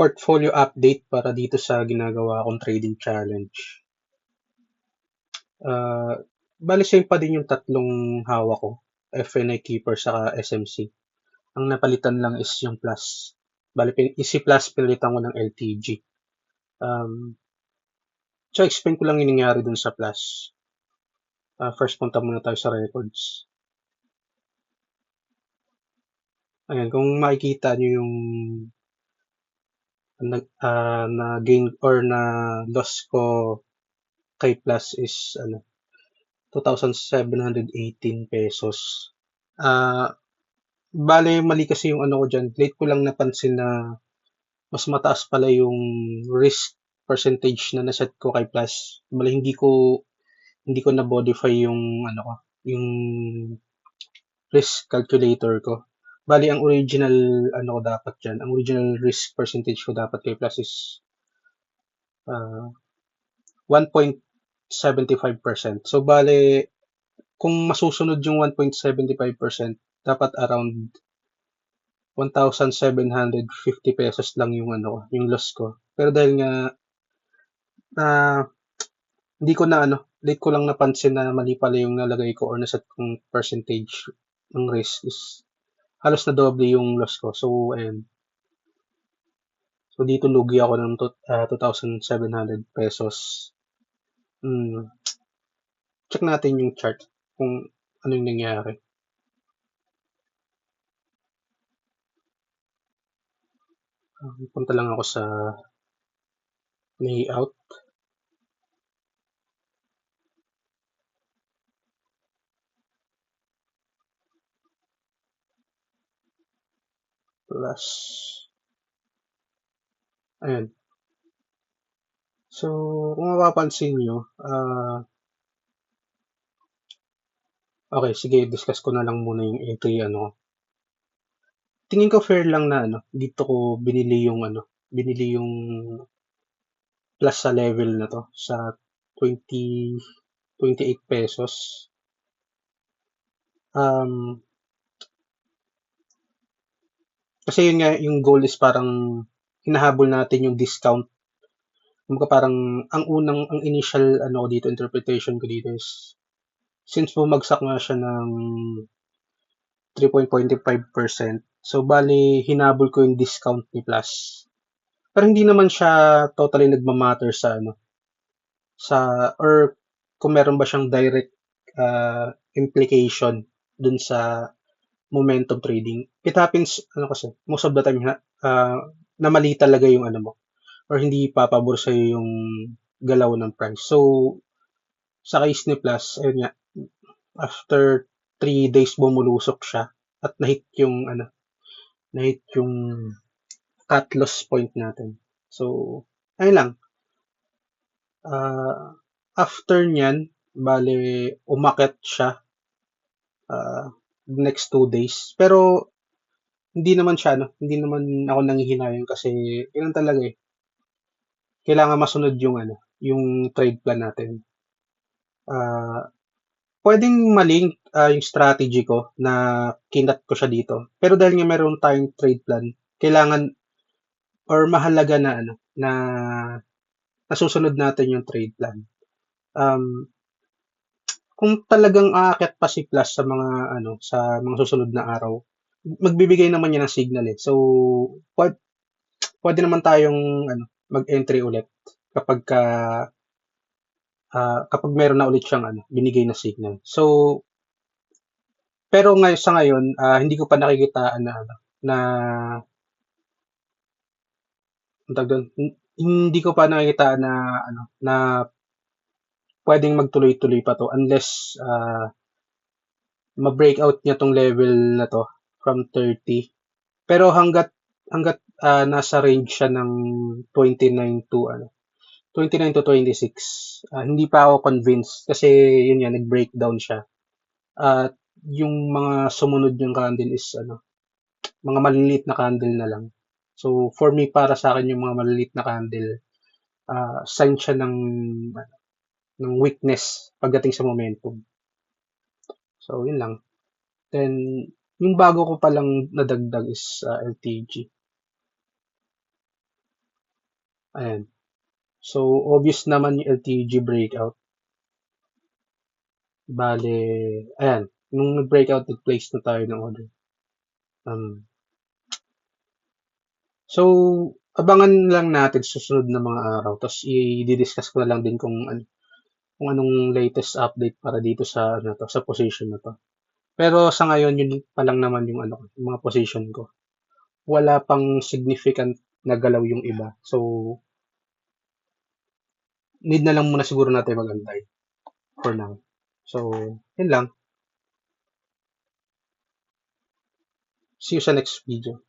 portfolio update para dito sa ginagawa kong trading challenge. Uh, bali same pa din yung tatlong hawak ko, FNI Keeper saka SMC. Ang napalitan lang is yung plus. Bali, easy plus pinalitan ko ng LTG. Um, so, explain ko lang yung nangyari dun sa plus. Uh, first, punta muna tayo sa records. Ayan, kung makikita nyo yung na, uh, na gain or na loss ko kay Plus is ano 2,718 pesos. Ah, uh, bale mali kasi yung ano ko diyan. Late ko lang napansin na mas mataas pala yung risk percentage na naset ko kay Plus. Bale hindi ko hindi ko na modify yung ano ko, yung risk calculator ko. Bali, ang original, ano ko dapat dyan, ang original risk percentage ko dapat kay Plus is uh, 1.75%. So, bali, kung masusunod yung 1.75%, dapat around 1,750 pesos lang yung ano, yung loss ko. Pero dahil nga na uh, hindi ko na ano, late ko lang napansin na mali pala yung nalagay ko or naset kong percentage ng risk is halos na doble yung loss ko. So, ayan. So, dito lugi ako ng uh, 2,700 pesos. Hmm. Check natin yung chart kung ano yung nangyari. Um, punta lang ako sa layout. Plus ayan. So, kung mapapansin nyo, uh, okay, sige, discuss ko na lang muna yung entry, ano. Tingin ko fair lang na, ano, dito ko binili yung, ano, binili yung plus sa level na to, sa 20, 28 pesos. Um, kasi yun nga, yung goal is parang hinahabol natin yung discount. Kumbaga parang ang unang, ang initial ano dito, interpretation ko dito is since bumagsak nga siya ng 3.25%, so bali hinabol ko yung discount ni Plus. Pero hindi naman siya totally nagmamatter sa ano, sa, or kung meron ba siyang direct uh, implication dun sa momentum trading, it happens, ano kasi, most of the time, uh, na mali talaga yung ano mo, or hindi papabor sa'yo yung galaw ng price. So, sa case ni Plus, ayun nga, after 3 days bumulusok siya, at nahit yung, ano, nahit yung cut loss point natin. So, ayun lang. Uh, after nyan, bale, umakit siya. Uh, next two days. Pero, hindi naman siya, no? Hindi naman ako nanghihinayang kasi, yun talaga eh. Kailangan masunod yung, ano, yung trade plan natin. Uh, pwedeng maling uh, yung strategy ko na kinat ko siya dito. Pero dahil nga meron tayong trade plan, kailangan or mahalaga na ano na nasusunod natin yung trade plan. Um, kung talagang aakyat pa si Plus sa mga ano sa mga susunod na araw, magbibigay naman niya ng signal eh. So, pwede, pwede naman tayong ano, mag-entry ulit kapag ka uh, kapag meron na ulit siyang ano, binigay na signal. So, pero ngayon sa ngayon, uh, hindi ko pa nakikita na ano, na doon, hindi ko pa nakikita na ano na pwedeng magtuloy-tuloy pa to unless uh, ma-breakout niya tong level na to from 30. Pero hanggat hanggat uh, nasa range siya ng 29 to ano 29 to 26, uh, hindi pa ako convinced kasi yun yan nag-breakdown siya. At uh, yung mga sumunod yung candle is ano mga maliliit na candle na lang. So for me para sa akin yung mga maliliit na candle uh, sign siya ng ano, ng weakness pagdating sa momentum. So, yun lang. Then, yung bago ko palang nadagdag is uh, LTG. Ayan. So, obvious naman yung LTG breakout. Bale, ayan. Nung breakout, nag-place na tayo ng order. Um, so, abangan lang natin susunod na mga araw. Tapos, i-discuss ko na lang din kung ano, kung anong latest update para dito sa ano to, sa position na to. Pero sa ngayon, yun pa lang naman yung ano, yung mga position ko. Wala pang significant na galaw yung iba. So, need na lang muna siguro natin magantay for now. So, yun lang. See you sa next video.